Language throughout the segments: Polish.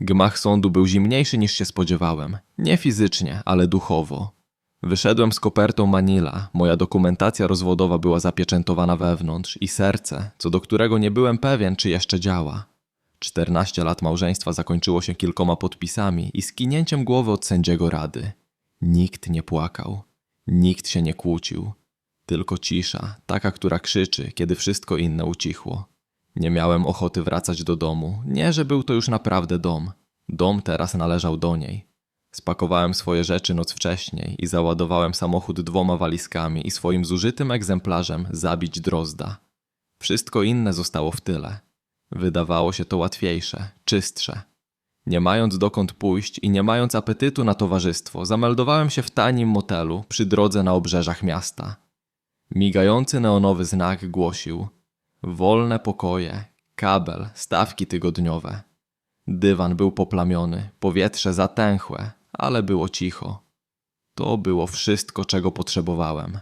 Gmach sądu był zimniejszy niż się spodziewałem. Nie fizycznie, ale duchowo. Wyszedłem z kopertą Manila, moja dokumentacja rozwodowa była zapieczętowana wewnątrz i serce, co do którego nie byłem pewien, czy jeszcze działa. 14 lat małżeństwa zakończyło się kilkoma podpisami i skinięciem głowy od sędziego rady. Nikt nie płakał, nikt się nie kłócił, tylko cisza, taka, która krzyczy, kiedy wszystko inne ucichło. Nie miałem ochoty wracać do domu, nie, że był to już naprawdę dom. Dom teraz należał do niej. Spakowałem swoje rzeczy noc wcześniej i załadowałem samochód dwoma walizkami i swoim zużytym egzemplarzem zabić drozda. Wszystko inne zostało w tyle. Wydawało się to łatwiejsze, czystsze. Nie mając dokąd pójść i nie mając apetytu na towarzystwo, zameldowałem się w tanim motelu przy drodze na obrzeżach miasta. Migający neonowy znak głosił: Wolne pokoje, kabel, stawki tygodniowe. Dywan był poplamiony, powietrze zatęchłe, ale było cicho. To było wszystko, czego potrzebowałem.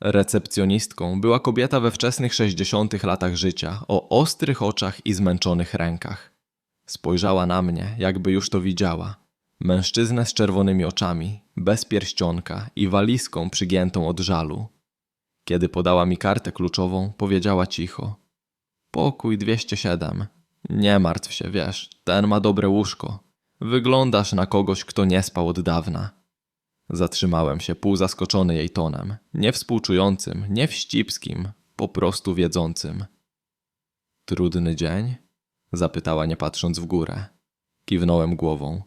Recepcjonistką była kobieta we wczesnych 60 latach życia, o ostrych oczach i zmęczonych rękach. Spojrzała na mnie, jakby już to widziała. Mężczyznę z czerwonymi oczami, bez pierścionka i walizką przygiętą od żalu. Kiedy podała mi kartę kluczową, powiedziała cicho: Pokój 207. Nie martw się, wiesz, ten ma dobre łóżko. Wyglądasz na kogoś, kto nie spał od dawna. Zatrzymałem się, pół zaskoczony jej tonem. Nie współczującym, nie wścibskim, po prostu wiedzącym. Trudny dzień? Zapytała, nie patrząc w górę. Kiwnąłem głową.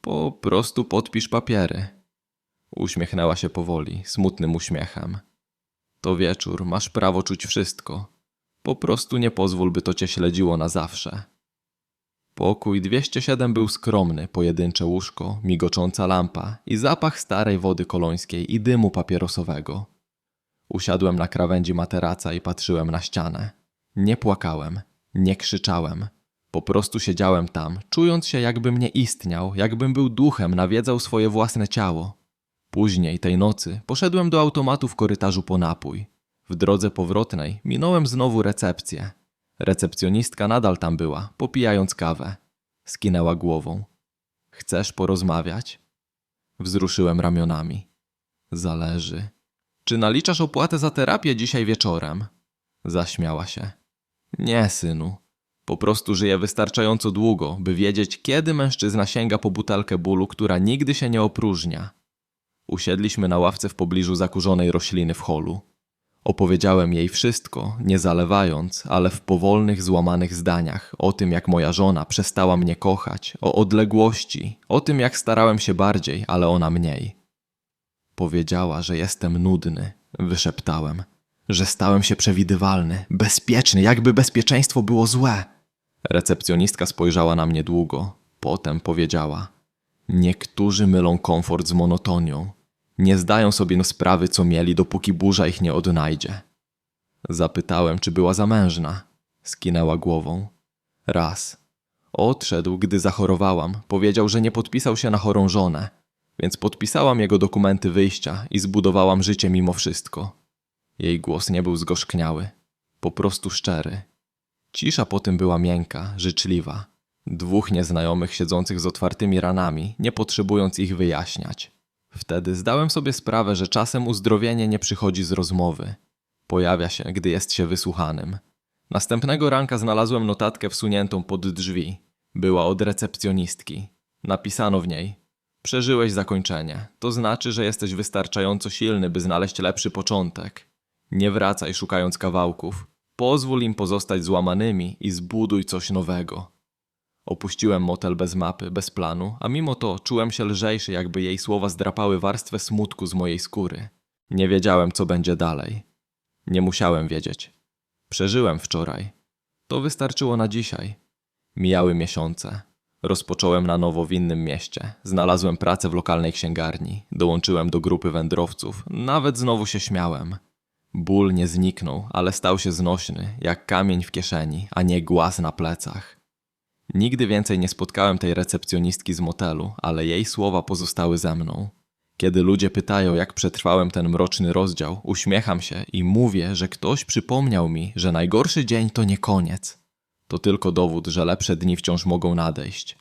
Po prostu podpisz papiery. Uśmiechnęła się powoli, smutnym uśmiechem. To wieczór, masz prawo czuć wszystko. Po prostu nie pozwól, by to cię śledziło na zawsze. Pokój 207 był skromny, pojedyncze łóżko, migocząca lampa i zapach starej wody kolońskiej i dymu papierosowego. Usiadłem na krawędzi materaca i patrzyłem na ścianę. Nie płakałem, nie krzyczałem. Po prostu siedziałem tam, czując się jakbym nie istniał, jakbym był duchem, nawiedzał swoje własne ciało. Później tej nocy poszedłem do automatu w korytarzu po napój. W drodze powrotnej minąłem znowu recepcję. Recepcjonistka nadal tam była, popijając kawę. Skinęła głową. Chcesz porozmawiać? Wzruszyłem ramionami. Zależy. Czy naliczasz opłatę za terapię dzisiaj wieczorem? Zaśmiała się. Nie, synu. Po prostu żyję wystarczająco długo, by wiedzieć, kiedy mężczyzna sięga po butelkę bólu, która nigdy się nie opróżnia. Usiedliśmy na ławce w pobliżu zakurzonej rośliny w holu. Opowiedziałem jej wszystko, nie zalewając, ale w powolnych, złamanych zdaniach o tym, jak moja żona przestała mnie kochać, o odległości, o tym, jak starałem się bardziej, ale ona mniej. Powiedziała, że jestem nudny, wyszeptałem, że stałem się przewidywalny, bezpieczny, jakby bezpieczeństwo było złe. Recepcjonistka spojrzała na mnie długo, potem powiedziała: Niektórzy mylą komfort z monotonią. Nie zdają sobie sprawy, co mieli, dopóki burza ich nie odnajdzie. Zapytałem, czy była zamężna. Skinęła głową. Raz. Odszedł, gdy zachorowałam. Powiedział, że nie podpisał się na chorą żonę, więc podpisałam jego dokumenty wyjścia i zbudowałam życie mimo wszystko. Jej głos nie był zgorzkniały, po prostu szczery. Cisza po tym była miękka, życzliwa. Dwóch nieznajomych siedzących z otwartymi ranami, nie potrzebując ich wyjaśniać. Wtedy zdałem sobie sprawę, że czasem uzdrowienie nie przychodzi z rozmowy. Pojawia się, gdy jest się wysłuchanym. Następnego ranka znalazłem notatkę wsuniętą pod drzwi. Była od recepcjonistki. Napisano w niej: Przeżyłeś zakończenie. To znaczy, że jesteś wystarczająco silny, by znaleźć lepszy początek. Nie wracaj szukając kawałków. Pozwól im pozostać złamanymi i zbuduj coś nowego. Opuściłem motel bez mapy, bez planu, a mimo to czułem się lżejszy, jakby jej słowa zdrapały warstwę smutku z mojej skóry. Nie wiedziałem, co będzie dalej. Nie musiałem wiedzieć. Przeżyłem wczoraj. To wystarczyło na dzisiaj. Mijały miesiące. Rozpocząłem na nowo w innym mieście. Znalazłem pracę w lokalnej księgarni. Dołączyłem do grupy wędrowców. Nawet znowu się śmiałem. Ból nie zniknął, ale stał się znośny, jak kamień w kieszeni, a nie głaz na plecach. Nigdy więcej nie spotkałem tej recepcjonistki z motelu, ale jej słowa pozostały ze mną. Kiedy ludzie pytają, jak przetrwałem ten mroczny rozdział, uśmiecham się i mówię, że ktoś przypomniał mi, że najgorszy dzień to nie koniec. To tylko dowód, że lepsze dni wciąż mogą nadejść.